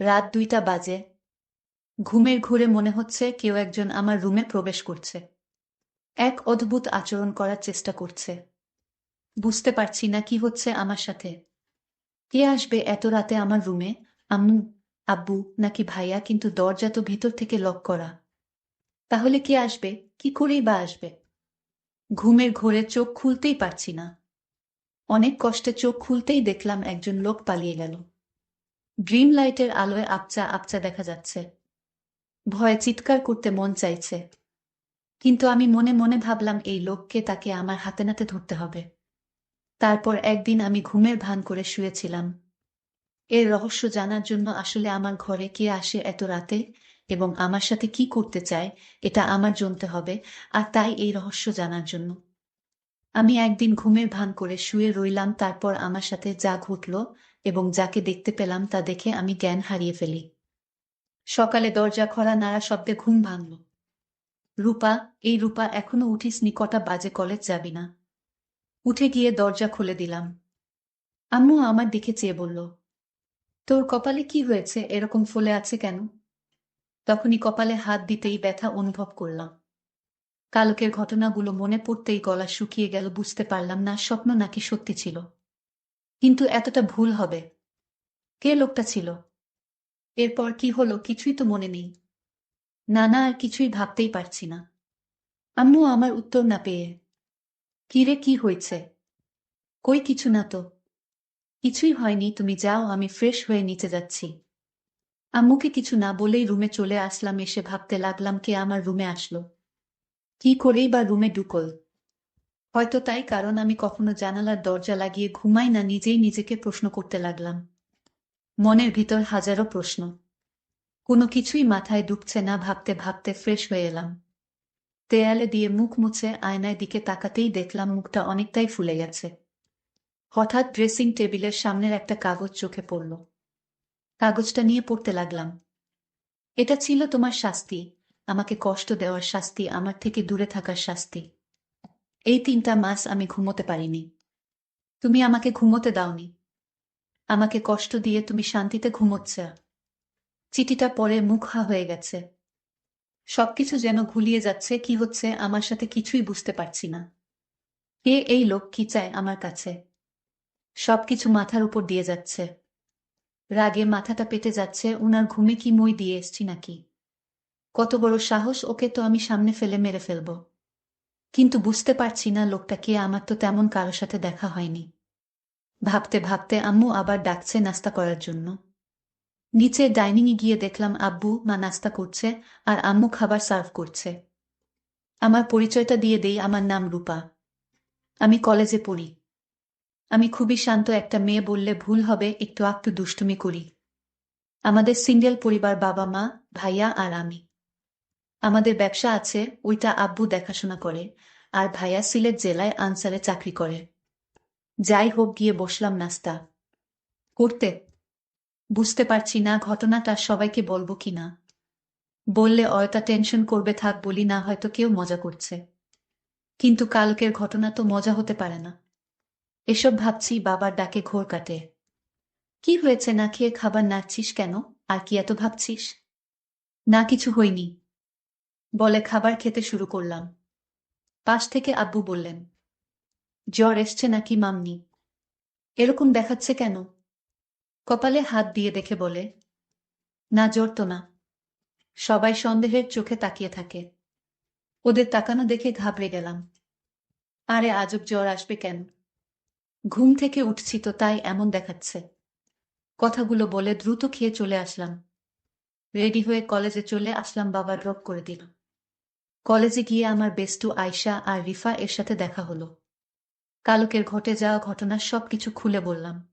রাত দুইটা বাজে। ঘুমের ঘুরে মনে হচ্ছে কেউ একজন আমার রুমে প্রবেশ করছে। এক অদ্ভুত আচরণ করার চেষ্টা করছে। বুঝতে পারছি না কি হচ্ছে আমার সাথে। কে আসবে এত রাতে আমার রুমে? আম্মু, আব্বু নাকি ভাইয়া? কিন্তু দরজা তো ভিতর থেকে লক করা। তাহলে কে আসবে? কি করেই বা আসবে? ঘুমের ঘোরে চোখ খুলতেই পারছি না। অনেক কষ্টে চোখ খুলতেই দেখলাম একজন লোক পালিয়ে গেল। ড্রিম লাইটের আলোয় আপচা আপচা দেখা যাচ্ছে। ভয়ে চিৎকার করতে মন চাইছে। কিন্তু আমি মনে মনে ভাবলাম, এই লোককে তাকে আমার হাতে নাতে ধরতে হবে। তারপর একদিন আমি ঘুমের ভান করে শুয়েছিলাম। এর রহস্য জানার জন্য আসলে আমার ঘরে কে আসে এত রাতে এবং আমার সাথে কি করতে চায়, এটা আমার জানতে হবে। আর তাই এই রহস্য জানার জন্য। আমি একদিন ঘুমের ভান করে শুয়ে রইলাম, তারপর আমার সাথে যা ঘটল এবং যাকে দেখতে পেলাম তা দেখে আমি জ্ঞান হারিয়ে ফেলি। সকালে দরজা খরা নাড়া শব্দে ঘুম ভাঙল। রূপা, এই রূপা এখনও উঠিস নিকটা বাজে কলেজ যাবি না। উঠে গিয়ে দরজা খুলে দিলাম। আম্মু আমার দিকে চেয়ে বলল, তোর কপালে কি হয়েছে? এরকম ফুলে আছে কেন? তখনই কপালে হাত দিতেই ব্যথা অনুভব করলাম। কালকের ঘটনাগুলো মনে পড়তেই গলা শুকিয়ে গেল, বুঝতে পারলাম না, স্বপ্ন নাকি সত্যি ছিল। কিন্তু এতটা ভুল হবে। কে লোকটা ছিল? এরপর কি হলো কিছুই তো মনে নেই। না না, আর কিছুই ভাবতেই পারছি না। আম্মু, আমার উত্তর না পেয়ে। কিরে কি হয়েছে? কই কিছু না তো। কিছুই হয়নি, তুমি যাও, আমি ফ্রেশ হয়ে নিচে যাচ্ছি। আম্মুকে কিছু না বলেই রুমে চলে আসলাম, এসে ভাবতে লাগলাম কে আমার রুমে আসলো। কি করেই বা রুমে ঢুকল? হয়তো তাই কারণ আমি কখনো জানালার দরজা লাগিয়ে ঘুমাই না, নিজেই নিজেকে প্রশ্ন করতে লাগলাম। মনের ভিতর হাজারো প্রশ্ন। কোনো কিছুই মাথায় ঢুকছে না, ভাবতে ভাবতে ফ্রেশ হয়ে এলাম। দেয়ালে দিয়ে মুখ মুছে আয়নায় দিকে তাকাতেই দেখলাম মুখটা অনেকটাই ফুলে গেছে। হঠাৎ ড্রেসিং টেবিলের সামনের একটা কাগজ চোখে পড়ল। কাগজটা নিয়ে পড়তে লাগলাম। এটা ছিল তোমার শাস্তি। আমাকে কষ্ট দেওয়ার শাস্তি, আমার থেকে দূরে থাকার শাস্তি। এই তিনটা মাস আমি ঘুমোতে পারিনি। তুমি আমাকে ঘুমোতে দাওনি। আমাকে কষ্ট দিয়ে তুমি শান্তিতে ঘুমোচ্ছ। চিঠিটা পরে মুখা হয়ে গেছে। সবকিছু যেন ঘুলিয়ে যাচ্ছে, কি হচ্ছে আমার সাথে কিছুই বুঝতে পারছি না। কে এই লোক কি চায় আমার কাছে? সবকিছু মাথার উপর দিয়ে যাচ্ছে। রাগে মাথাটা পেটে যাচ্ছে, উনার ঘুমে কি মই দিয়ে এসছি নাকি? কত বড় সাহস ওকে তো আমি সামনে ফেলে মেরে ফেলব। কিন্তু বুঝতে পারছি না লোকটা কে, আমার তো তেমন কারও সাথে দেখা হয়নি। ভাবতে ভাবতে আম্মু আবার ডাকছে নাস্তা করার জন্য। নিচে ডাইনিংয়ে গিয়ে দেখলাম আব্বু, মা নাস্তা করছে আর আম্মু খাবার সার্ভ করছে। আমার পরিচয়টা দিয়ে দেই, আমার নাম রূপা। আমি কলেজে পড়ি। আমি খুবই শান্ত একটা মেয়ে বললে ভুল হবে, একটু একটু দুষ্টুমি করি। আমাদের সিঙ্গেল পরিবার বাবা মা ভাইয়া আর আমি। আমাদের ব্যবসা আছে, ওইটা আব্বু দেখাশোনা করে, আর ভাইয়া সিলেট জেলায় আনসারে চাকরি করে। যাই হোক, গিয়ে বসলাম নাস্তা। করতে? বুঝতে পারছি না ঘটনাটা, সবাইকে বলব কি না। বললে অয়তা টেনশন করবে, থাক বলি, না হয়তো কেউ মজা করছে। কিন্তু কালকের ঘটনা তো মজা হতে পারে না। এসব ভাবছি বাবার ডাকে ঘোর কাটে। কি হয়েছে? না খেয়ে খাবার নাড়ছিস কেন? আর কি এত ভাবছিস? না কিছু হয়নি। বলে খাবার খেতে শুরু করলাম। পাশ থেকে আব্বু বললেন, জ্বর এসছে নাকি মামনি এরকম দেখাচ্ছে কেন? কপালে হাত দিয়ে দেখে বলে, না, জ্বর তো না। সবাই সন্দেহের চোখে তাকিয়ে থাকে। ওদের তাকানো দেখে ঘাবড়ে গেলাম। আরে, আজব জ্বর আসবে কেন? ঘুম থেকে উঠছি তো, তাই এমন দেখাচ্ছে। কথাগুলো বলে দ্রুত খেয়ে চলে আসলাম। রেডি হয়ে কলেজে চলে আসলাম বাবার ড্রপ করে দিল কলেজে গিয়ে আমার বেস্টু আয়শা আর রিফা এর সাথে দেখা হলো। কালকের ঘটে যাওয়া ঘটনার সব কিছু খুলে বললাম।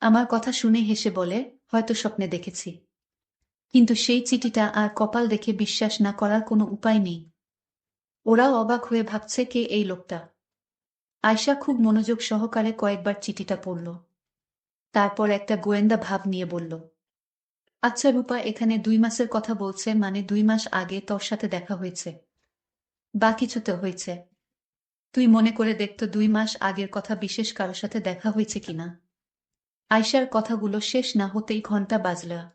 আমার কথা শুনে হেসে বলে, হয়তো স্বপ্নে দেখেছি। কিন্তু সেই চিঠিটা আর কপাল দেখে বিশ্বাস না করার কোনো উপায় নেই। ওরাও অবাক হয়ে ভাবছে কে এই লোকটা। আয়শা খুব মনোযোগ সহকারে কয়েকবার চিঠিটা পড়ল। তারপর একটা গোয়েন্দা ভাব নিয়ে বলল আচ্ছা রূপা, এখানে দুই মাসের কথা বলছে মানে দুই মাস আগে তোর সাথে দেখা হয়েছে। বা কিছুতে হয়েছে। তুই মনে করে দেখতো দুই মাস আগের কথা বিশেষ কারোর সাথে দেখা হয়েছে কিনা। আয়সার কথাগুলো শেষ না হতেই ঘণ্টা বাজলা।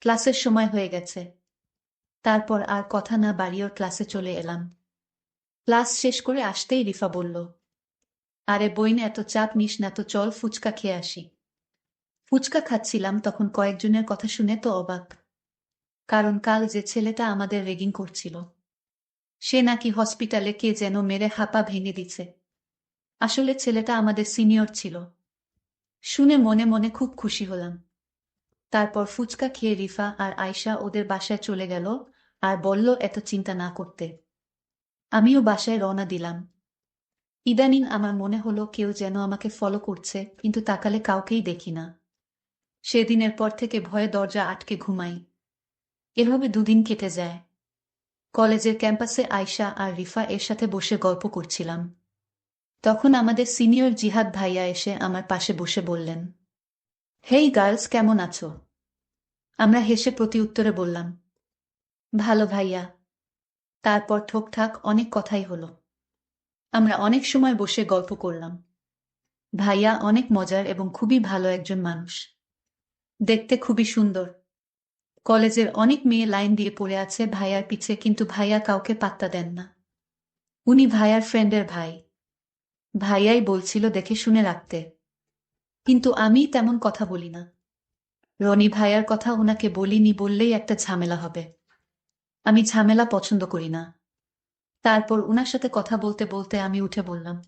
ক্লাসের সময় হয়ে গেছে। তারপর আর কথা না বাড়িয়ে ক্লাসে চলে এলাম। ক্লাস শেষ করে আসতেই রিফা বলল, আরে বইন এত চাপ নিস না, তো চল ফুচকা খেয়ে আসি। ফুচকা খাচ্ছিলাম তখন কয়েকজনের কথা শুনে তো অবাক। কারণ কাল যে ছেলেটা আমাদের রেগিং করছিল, সে নাকি হসপিটালে কে যেন মেরে হাপা ভেঙে দিছে। আসলে ছেলেটা আমাদের সিনিয়র ছিল। শুনে মনে মনে খুব খুশি হলাম। তারপর ফুচকা খেয়ে রিফা আর আয়শা ওদের বাসায় চলে গেল আর বলল, এত চিন্তা না করতে। আমিও বাসায় রওনা দিলাম। ইদানিং আমার মনে হলো কেউ যেন আমাকে ফলো করছে, কিন্তু তাকালে কাউকেই দেখি না। সেদিনের পর থেকে ভয়ে দরজা আটকে ঘুমাই। এভাবে দুদিন কেটে যায়। কলেজের ক্যাম্পাসে আয়শা আর রিফা এর সাথে বসে গল্প করছিলাম। তখন আমাদের সিনিয়র জিহাদ ভাইয়া এসে আমার পাশে বসে বললেন, হেই গার্লস, কেমন আছো? আমরা হেসে প্রতি উত্তরে বললাম, ভালো ভাইয়া। তারপর ঠোকঠাক অনেক কথাই হলো। আমরা অনেক সময় বসে গল্প করলাম। ভাইয়া অনেক মজার এবং খুবই ভালো একজন মানুষ। দেখতে খুবই সুন্দর। কলেজের অনেক মেয়ে লাইন দিয়ে পড়ে আছে ভাইয়ার পিছে, কিন্তু ভাইয়া কাউকে পাত্তা দেন না। উনি ভাইয়ার ফ্রেন্ডের ভাই। ভাইয়াই বলছিল দেখে শুনে রাখতে। কিন্তু আমি তেমন কথা বলি না। রনি ভাইয়ার কথা ওনাকে বলিনি বললেই একটা ঝামেলা হবে। আমি ঝামেলা পছন্দ করি না। তারপর উনার সাথে কথা বলতে বলতে আমি উঠে বললাম,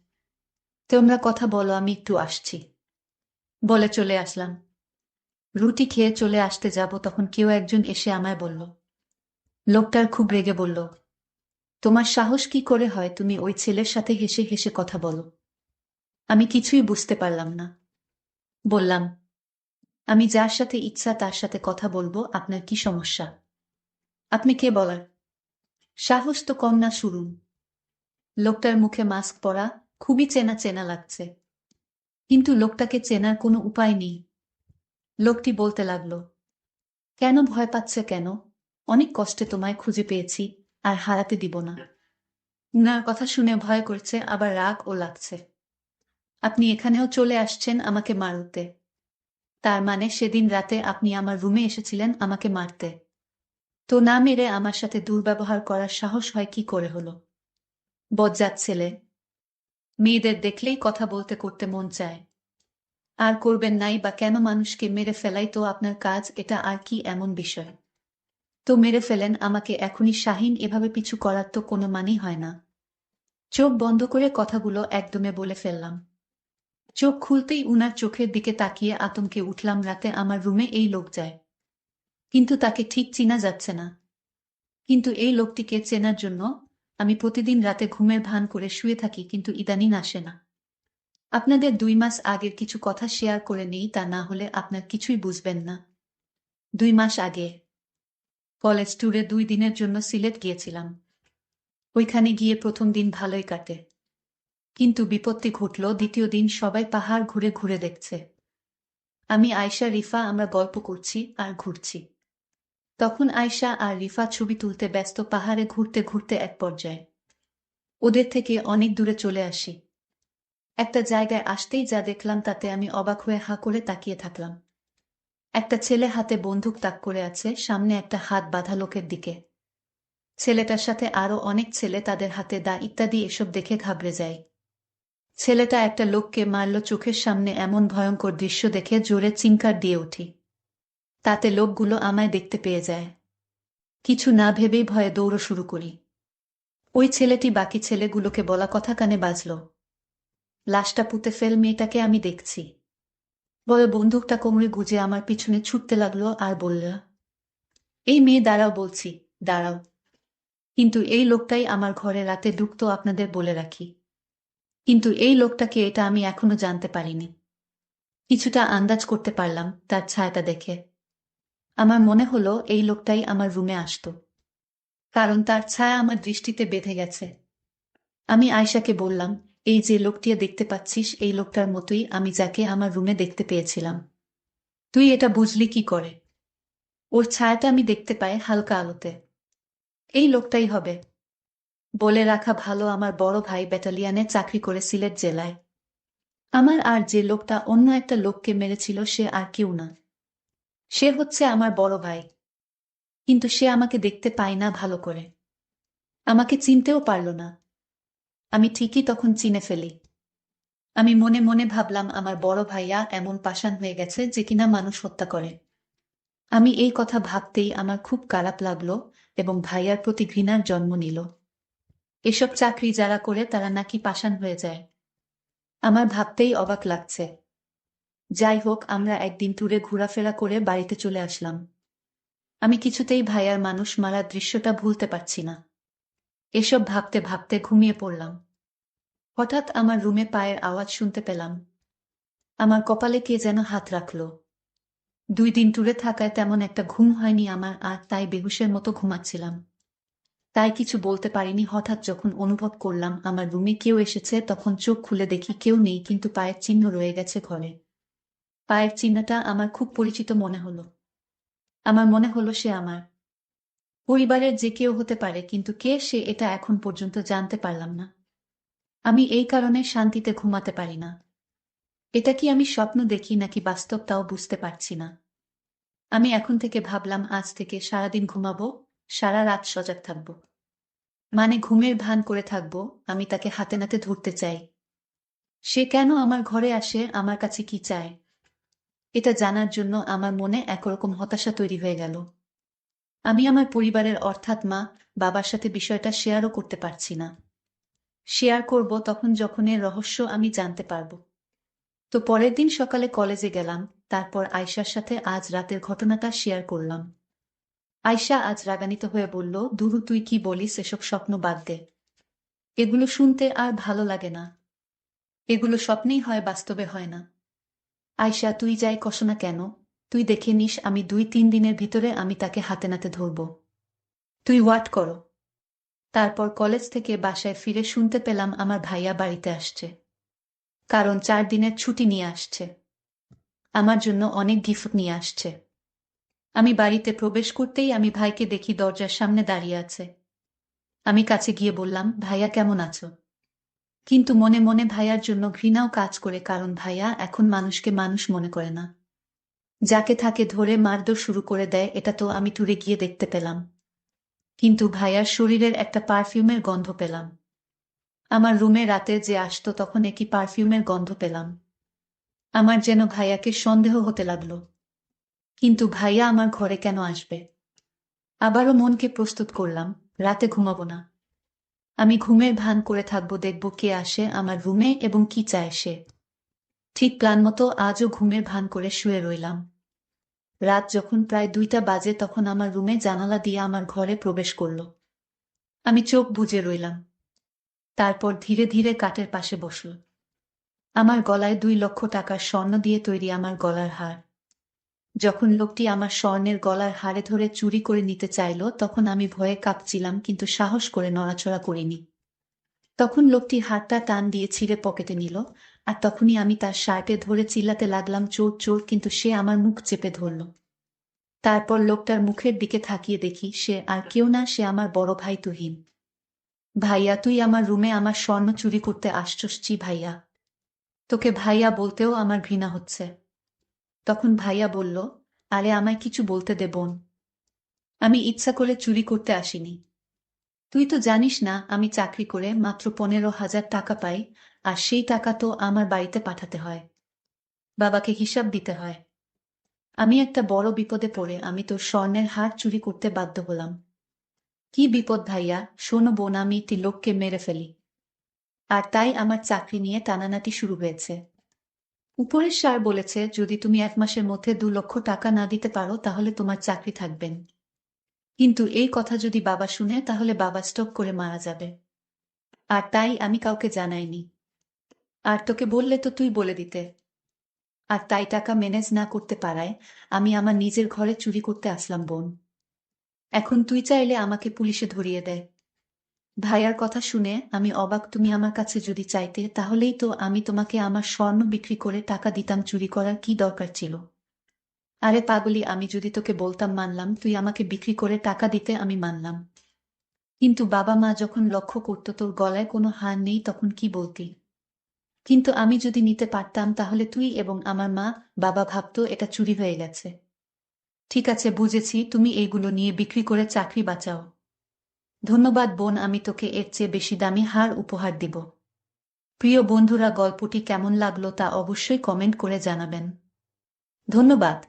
তোমরা কথা বলো, আমি একটু আসছি। বলে চলে আসলাম। রুটি খেয়ে চলে আসতে যাব, তখন কেউ একজন এসে আমায় বলল, লোকটার খুব রেগে বলল, তোমার সাহস কি করে হয় তুমি ওই ছেলের সাথে হেসে হেসে কথা বলো? আমি কিছুই বুঝতে পারলাম না। বললাম, আমি যার সাথে ইচ্ছা তার সাথে কথা বলব, আপনার কি সমস্যা? আপনি কে বলার? সাহস তো কম না শুরুন লোকটার মুখে মাস্ক পরা, খুবই চেনা চেনা লাগছে। কিন্তু লোকটাকে চেনার কোনো উপায় নেই। লোকটি বলতে লাগল, কেন ভয় পাচ্ছে কেন? অনেক কষ্টে তোমায় খুঁজে পেয়েছি, আর হারাতে দিব না। উনার কথা শুনে ভয় করছে, আবার রাগ ও লাগছে। আপনি এখানেও চলে আসছেন আমাকে মারতে। তার মানে সেদিন রাতে আপনি আমার রুমে এসেছিলেন আমাকে মারতে। তো না মেরে আমার সাথে দুর্ব্যবহার করার সাহস হয় কি করে হলো? বজ্জাত ছেলে, মেয়েদের দেখলেই কথা বলতে করতে মন চায়। আর করবেন নাই বা কেন মানুষকে মেরে ফেলাই? তো আপনার কাজ এটা আর কি এমন বিষয়? তো মেরে ফেলেন, আমাকে এখনই শাহিন, এভাবে পিছু করার তো কোনো মানেই হয় না। চোখ বন্ধ করে কথাগুলো একদমে বলে ফেললাম। চোখ খুলতেই উনার চোখের দিকে তাকিয়ে আতঙ্কে উঠলাম রাতে আমার রুমে এই লোক যায়। কিন্তু তাকে ঠিক চিনা যাচ্ছে না। কিন্তু এই লোকটিকে চেনার জন্য আমি প্রতিদিন রাতে ঘুমের ভান করে শুয়ে থাকি, কিন্তু ইদানিং আসে না। আপনাদের দুই মাস আগের কিছু কথা শেয়ার করে নেই, তা না হলে আপনার কিছুই বুঝবেন না। দুই মাস আগে। কলেজ ট্যুরে দুই দিনের জন্য সিলেট গিয়েছিলাম। ওইখানে গিয়ে প্রথম দিন ভালোই কাটে। কিন্তু বিপত্তি ঘটল, দ্বিতীয় দিন সবাই পাহাড় ঘুরে ঘুরে দেখছে। আমি আয়শা, রিফা, আমরা গল্প করছি আর ঘুরছি। তখন আয়শা আর রিফা ছবি তুলতে ব্যস্ত পাহাড়ে ঘুরতে ঘুরতে এক পর্যায়ে। ওদের থেকে অনেক দূরে চলে আসি। একটা জায়গায় আসতেই যা দেখলাম তাতে আমি অবাক হয়ে হা করে তাকিয়ে থাকলাম। একটা ছেলে হাতে বন্দুক তাক করে আছে, সামনে একটা হাত বাঁধা লোকের দিকে। ছেলেটার সাথে আরও অনেক ছেলে তাদের হাতে দা ইত্যাদি এসব দেখে ঘাবড়ে যায়। ছেলেটা একটা লোককে মারল চোখের সামনে এমন ভয়ঙ্কর দৃশ্য দেখে জোরে চিঙ্কার দিয়ে উঠি। তাতে লোকগুলো আমায় দেখতে পেয়ে যায়। কিছু না ভেবেই ভয়ে দৌড় শুরু করি। ওই ছেলেটি বাকি ছেলেগুলোকে বলা কথা কানে বাজল। লাশটা পুঁতে ফেল মেয়েটাকে আমি দেখছি। বলে বন্দুকটা কোমরে গুজে আমার পিছনে ছুটতে লাগল আর বলল, এই মেয়ে, দাঁড়াও বলছি, দাঁড়াও। কিন্তু এই লোকটাই আমার ঘরে রাতে ঢুকতো আপনাদের বলে রাখি। কিন্তু এই লোকটাকে এটা আমি এখনও জানতে পারিনি। কিছুটা আন্দাজ করতে পারলাম তার ছায়াটা দেখে। আমার মনে হলো এই লোকটাই আমার রুমে আসত। কারণ তার ছায়া আমার দৃষ্টিতে বেঁধে গেছে। আমি আয়শাকে বললাম এই যে লোকটি দেখতে পাচ্ছিস, এই লোকটার মতোই আমি যাকে আমার রুমে দেখতে পেয়েছিলাম। তুই এটা বুঝলি কি করে? ওর ছায়াটা আমি দেখতে পাই হালকা আলোতে। এই লোকটাই হবে। বলে রাখা ভালো আমার বড় ভাই ব্যাটালিয়ানে চাকরি করে সিলেট জেলায়। আমার আর যে লোকটা অন্য একটা লোককে মেরেছিল সে আর কেউ না। সে হচ্ছে আমার বড় ভাই। কিন্তু সে আমাকে দেখতে পায় না ভালো করে। আমাকে চিনতেও পারল না। আমি ঠিকই তখন চিনে ফেলি। আমি মনে মনে ভাবলাম, আমার বড় ভাইয়া এমন পাষাণ হয়ে গেছে যে কিনা মানুষ হত্যা করে। আমি এই কথা ভাবতেই আমার খুব খারাপ লাগল এবং ভাইয়ার প্রতি ঘৃণার জন্ম নিল। এসব চাকরি যারা করে তারা নাকি পাষাণ হয়ে যায়। আমার ভাবতেই অবাক লাগছে। যাই হোক, আমরা একদিন ট্যুরে ঘোরাফেরা করে বাড়িতে চলে আসলাম। আমি কিছুতেই ভাইয়ার মানুষ মারার দৃশ্যটা ভুলতে পারছি না। এসব ভাবতে ভাবতে ঘুমিয়ে পড়লাম। হঠাৎ আমার রুমে পায়ের আওয়াজ শুনতে পেলাম। আমার কপালে কে যেন হাত রাখল। দুই দিন ট্যুরে থাকায় তেমন একটা ঘুম হয়নি আমার, আর তাই বেহুশের মতো ঘুমাচ্ছিলাম। তাই কিছু বলতে পারিনি। হঠাৎ যখন অনুভব করলাম আমার রুমে কেউ এসেছে, তখন চোখ খুলে দেখি কেউ নেই, কিন্তু পায়ের চিহ্ন রয়ে গেছে ঘরে। পায়ের চিহ্নটা আমার খুব পরিচিত মনে হলো। আমার মনে হলো সে আমার। পরিবারের যে কেউ হতে পারে, কিন্তু কে সে এটা এখন পর্যন্ত জানতে পারলাম না। আমি এই কারণে শান্তিতে ঘুমাতে পারি না। এটা কি আমি স্বপ্ন দেখি নাকি বাস্তব তাও বুঝতে পারছি না। আমি এখন থেকে ভাবলাম, আজ থেকে সারাদিন ঘুমাবো, সারা রাত সজাগ থাকব। মানে ঘুমের ভান করে থাকব, আমি তাকে হাতে নাতে ধরতে চাই। সে কেন আমার ঘরে আসে, আমার কাছে কি চায়? এটা জানার জন্য আমার মনে একরকম হতাশা তৈরি হয়ে গেল। আমি আমার পরিবারের অর্থাৎ মা বাবার সাথে বিষয়টা শেয়ারও করতে পারছি না। শেয়ার করব তখন যখন এর রহস্য আমি জানতে পারব। তো পরের দিন সকালে কলেজে গেলাম, তারপর আয়শার সাথে আজ রাতের ঘটনাটা শেয়ার করলাম। আয়শা আজ রাগানিত হয়ে বলল, দুরু, তুই কি বলিস? এসব স্বপ্ন বাদ দে। এগুলো শুনতে আর ভালো লাগে না। এগুলো স্বপ্নেই হয়, বাস্তবে হয় না। আয়শা, তুই যাই কষ না কেন? তুই দেখে নিস আমি দুই তিন দিনের ভিতরে আমি তাকে হাতে নাতে ধরব। তুই ওয়াট করো। তারপর কলেজ থেকে বাসায় ফিরে শুনতে পেলাম আমার ভাইয়া বাড়িতে আসছে। কারণ চার দিনের ছুটি নিয়ে আসছে। আমার জন্য অনেক গিফট নিয়ে আসছে। আমি বাড়িতে প্রবেশ করতেই আমি ভাইকে দেখি দরজার সামনে দাঁড়িয়ে আছে। আমি কাছে গিয়ে বললাম, ভাইয়া, কেমন আছো? কিন্তু মনে মনে ভাইয়ার জন্য ঘৃণাও কাজ করে, কারণ ভাইয়া এখন মানুষকে মানুষ মনে করে না। যাকে থাকে ধরে মারধর শুরু করে দেয়, এটা তো আমি টুরে গিয়ে দেখতে পেলাম। কিন্তু ভাইয়ার শরীরের একটা পারফিউমের গন্ধ পেলাম। আমার রুমে রাতে যে আসতো তখন একই পারফিউমের গন্ধ পেলাম। আমার যেন ভাইয়াকে সন্দেহ হতে লাগল। কিন্তু ভাইয়া আমার ঘরে কেন আসবে? আবারও মনকে প্রস্তুত করলাম, রাতে ঘুমাবো না। আমি ঘুমের ভান করে থাকব, দেখব কে আসে আমার রুমে এবং কি চায় সে। ঠিক প্ল্যান মতো আজও ঘুমের ভান করে শুয়ে রইলাম। রাত যখন প্রায় দুইটা বাজে তখন আমার রুমে জানালা দিয়ে আমার ঘরে প্রবেশ করল। আমি চোখ বুজে রইলাম। তারপর ধীরে ধীরে কাঠের পাশে বসল। আমার গলায় দুই লক্ষ টাকার স্বর্ণ দিয়ে তৈরি আমার গলার হার। যখন লোকটি আমার স্বর্ণের গলার হারে ধরে চুরি করে নিতে চাইল, তখন আমি ভয়ে কাঁপছিলাম কিন্তু সাহস করে নড়াচড়া করিনি। তখন লোকটি হাতটা টান দিয়ে ছিঁড়ে পকেটে নিল। আর তখনই আমি তার শার্টে ধরে চিল্লাতে লাগলাম, চোর চোর, কিন্তু সে আমার মুখ চেপে ধরল। তারপর লোকটার মুখের দিকে থাকিয়ে দেখি, সে আর কেউ না, সে আমার বড় ভাই তুহিন। ভাইয়া, তুই আমার রুমে আমার স্বর্ণ চুরি করতে আসছসছি ভাইয়া। তোকে ভাইয়া বলতেও আমার ঘৃণা হচ্ছে। তখন ভাইয়া বলল, আরে, আমায় কিছু বলতে দে বোন। আমি ইচ্ছা করে চুরি করতে আসিনি। তুই তো জানিস না, আমি চাকরি করে মাত্র পনেরো হাজার টাকা পাই, আর সেই টাকা তো আমার বাড়িতে পাঠাতে হয়। বাবাকে হিসাব দিতে হয়। আমি একটা বড় বিপদে পড়ে আমি তোর স্বর্ণের হার চুরি করতে বাধ্য হলাম। কি বিপদ ভাইয়া, শোনো বোন, আমি একটি তিলোককে মেরে ফেলি। আর তাই আমার চাকরি নিয়ে টানানাটি শুরু হয়েছে। উপরের সার বলেছে, যদি তুমি এক মাসের মধ্যে দু লক্ষ টাকা না দিতে পারো, তাহলে তোমার চাকরি থাকবেন কিন্তু এই কথা যদি বাবা শুনে, তাহলে বাবা স্টপ করে মারা যাবে। আর তাই আমি কাউকে জানাইনি। আর তোকে বললে তো তুই বলে দিতে। আর তাই টাকা ম্যানেজ না করতে পারায়, আমি আমার নিজের ঘরে চুরি করতে আসলাম, বোন। এখন তুই চাইলে আমাকে পুলিশে ধরিয়ে দেয় ভাইয়ার কথা শুনে আমি অবাক, তুমি আমার কাছে যদি চাইতে, তাহলেই তো আমি তোমাকে আমার স্বর্ণ বিক্রি করে টাকা দিতাম চুরি করার কি দরকার ছিল? আরে পাগলি, আমি যদি তোকে বলতাম মানলাম, তুই আমাকে বিক্রি করে টাকা দিতে আমি মানলাম। কিন্তু বাবা মা যখন লক্ষ্য করতো তোর গলায় কোনো হার নেই, তখন কি বলতি? কিন্তু আমি যদি নিতে পারতাম, তাহলে তুই এবং আমার মা, বাবা ভাবতো এটা চুরি হয়ে গেছে। ঠিক আছে, বুঝেছি, তুমি এইগুলো নিয়ে বিক্রি করে চাকরি বাঁচাও। ধন্যবাদ বোন, আমি তোকে এর চেয়ে বেশি দামি হার উপহার দিব। প্রিয় বন্ধুরা, গল্পটি কেমন লাগল তা অবশ্যই কমেন্ট করে জানাবেন। ধন্যবাদ।